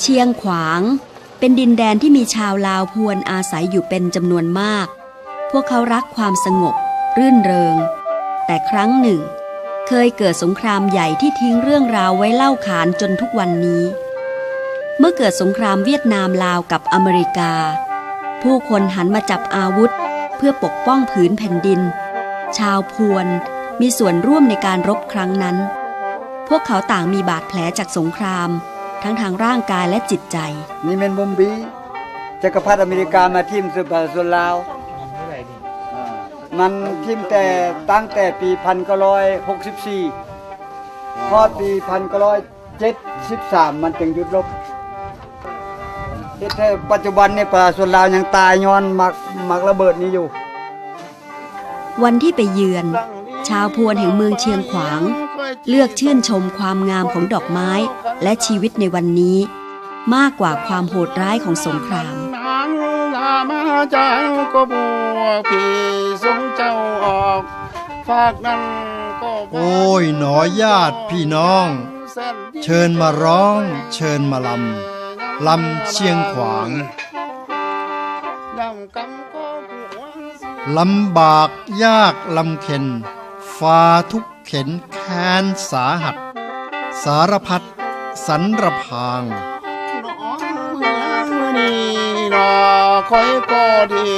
เชียงขวาง เป็นดินแดนที่มีชาวลาวพวนอาศัยอยู่เป็นจำนวนมาก พวกเขารักความสงบ รื่นเริง แต่ครั้งหนึ่ง เคยเกิดสงครามใหญ่ที่ทิ้งเรื่องราวไว้เล่าขานจนทุกวันนี้ เมื่อเกิดสงครามเวียดนามลาวกับอเมริกา ผู้คนหันมาจับอาวุธเพื่อปกป้องผืนแผ่นดิน ชาวพวนมีส่วนร่วมในการรบครั้งนั้น พวกเขาต่างมีบาดแผลจากสงคราม ทั้งทางร่างกายและจิตใจ นี่เป็นบุมบีจักรพรรดิอเมริกามาทิมสุบาสุนลาวอ่ามันทิมแต่ตั้งแต่ปี1964พอปี1973มันจึงหยุดรบเฮ็ดให้ปัจจุบันในป่าส่วนลาวยังตายย้อนมักมักระเบิดนี้อยู่ วันที่ไปเยือน ชาวพวนแห่งเมืองเชียงขวาง เลือกชื่นชมความงามของดอกไม้และชีวิตในวันนี้ มากกว่าความโหดร้ายของสงครามนางลามาจากก็บัวพี่สงเจ้าออกฝากนั้นก็โอ้ยหนอญาติพี่น้อง เชิญมาร้อง เชิญมาลำลำเชียงขวางลำกำก็บัวลำบากยากลำเข็น ฟ้าทุกเข็นแค้นสาหัส สารพัดสันระพางน้องเมืองนี่รอคอยก็ดี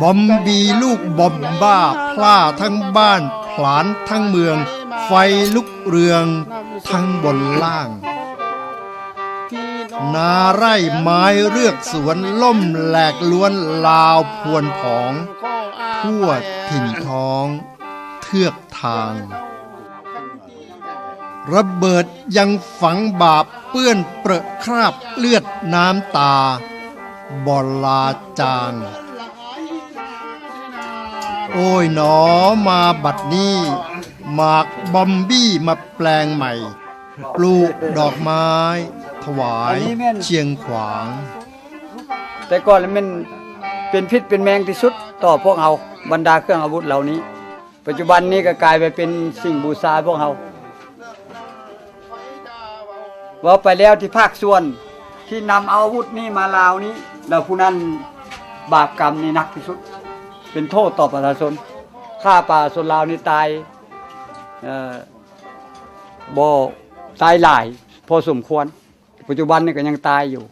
บอมบีลูกบอมบ้าพล่าทั้งบ้านผลาญทั้งเมือง ไฟลุกเรืองทั้งบนล่างพี่ นาไร่ไม้เรือกสวนล่มแหลกล้วนลาวพวนผอง ทั่วถิ่นท้อง เทือกทาง ระเบิดยังฝังบาปเปื้อนเปรอะคราบเลือดน้ำตา บอลาจาง โอ้ยหนอมาบัดนี้ หมากบอมบี้มาแปลงใหม่ ปลูกดอกไม้ ถวายอันนี้แม่นเชียงขวาง แต่ก่อนมันเป็นพิษเป็นแมงที่สุด ต่อพวกเราบรรดาเครื่องอาวุธเหล่านี้ ปัจจุบันนี้ก็กลายไปเป็นสิ่งบูชาพวกเราว่าไปแล้วที่ภาคส่วนที่นำเอาอาวุธนี้มาลาวนี้แล้วผู้นั้นบาปกรรมนี่หนักที่สุด เป็นโทษต่อประชาชนฆ่าป่าชนลาวนี่ตายเอ่อบ่ ตายหลาย พอสมควร ปัจจุบันนี่ก็ยังตายอยู่